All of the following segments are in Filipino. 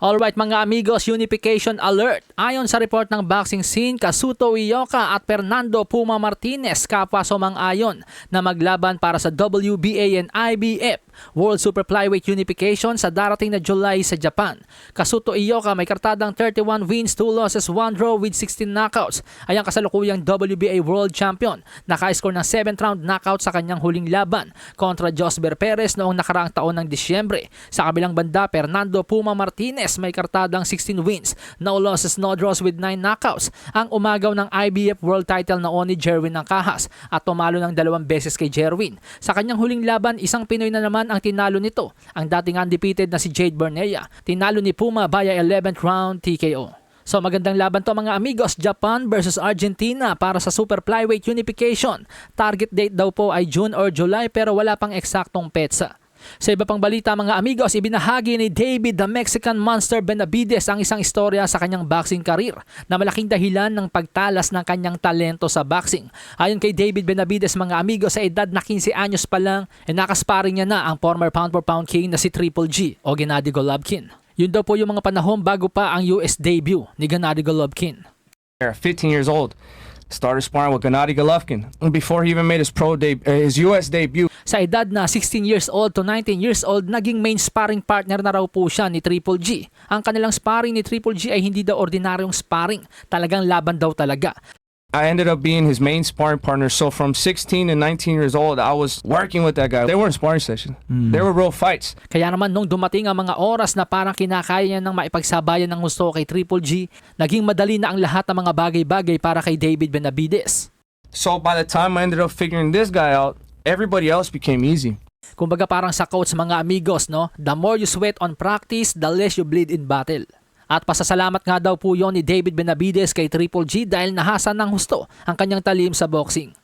Alright mga amigos, unification alert. Ayon sa report ng boxing scene, Kasuto Ioka at Fernando Puma Martinez kapwa sumang-ayon na maglaban para sa WBA and IBF World Super Flyweight Unification sa darating na July sa Japan. Kasuto Ioka may kartadang 31 wins, 2 losses, 1 draw with 16 knockouts. Ay ang kasalukuyang WBA World Champion. Naka-score ng 7th round knockout sa kanyang huling laban kontra Josber Perez noong nakaraang taon ng Disyembre. Sa kabilang banda, Fernando Puma Martinez may kartadang 16 wins, no losses, no draws with 9 knockouts. Ang umagaw ng IBF World title na ni Jerwin ng Kahas at tumalo ng dalawang beses kay Jerwin. Sa kanyang huling laban, isang Pinoy na naman ang tinalo nito, ang dating undefeated na si Jade Bernea. Tinalo ni Puma via 11th round TKO. So magandang laban to mga amigos, Japan versus Argentina para sa Super Flyweight Unification. Target date daw po ay June or July pero wala pang eksaktong petsa. Sa iba pang balita mga amigos, ibinahagi ni David the Mexican Monster Benavides ang isang istorya sa kanyang boxing career na malaking dahilan ng pagtalas ng kanyang talento sa boxing. Ayon kay David Benavides mga amigos, sa edad na 15 anyos pa lang, eh nakasparing niya na ang former pound for pound king na si Triple G o Gennady Golovkin. Yun daw po yung mga panahon bago pa ang US debut ni Gennady Golovkin. At 15 years old, started sparring with Gennady Golovkin before he even made his pro debut, his U.S. debut. Sa edad na 16 years old to 19 years old, naging main sparring partner na raw po siya ni Triple G. Ang kanilang sparring ni Triple G ay hindi daw ordinaryong sparring, talagang laban daw talaga. I ended up being his main sparring partner. So from 16 to 19 years old, I was working with that guy. They weren't sparring sessions. They were real fights. Kaya naman nung dumating ang mga oras na parang kinakaya niya ng maipagsabayan ng gusto kay Triple G, naging madali na ang lahat ng mga bagay-bagay para kay David Benavides. So by the time I ended up figuring this guy out, everybody else became easy. Kumbaga parang sa coach mga amigos, no? The more you sweat on practice, the less you bleed in battle. At pasasalamat nga daw po yon ni David Benavides kay Triple G dahil nahasa ng husto ang kanyang talim sa boxing.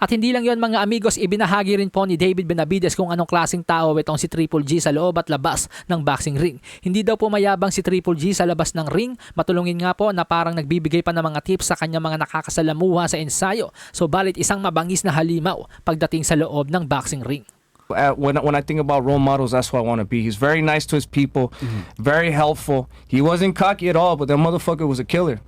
At hindi lang yon mga amigos, ibinahagi rin po ni David Benavides kung anong klaseng tao itong si Triple G sa loob at labas ng boxing ring. Hindi daw po mayabang si Triple G sa labas ng ring, matulungin nga po na parang nagbibigay pa ng mga tips sa kanyang mga nakakasalamuha sa ensayo. So balit isang mabangis na halimaw pagdating sa loob ng boxing ring. Uh, when when I think about role models, that's what I want to be. He's very nice to his people, very helpful. He wasn't cocky at all, but that motherfucker was a killer.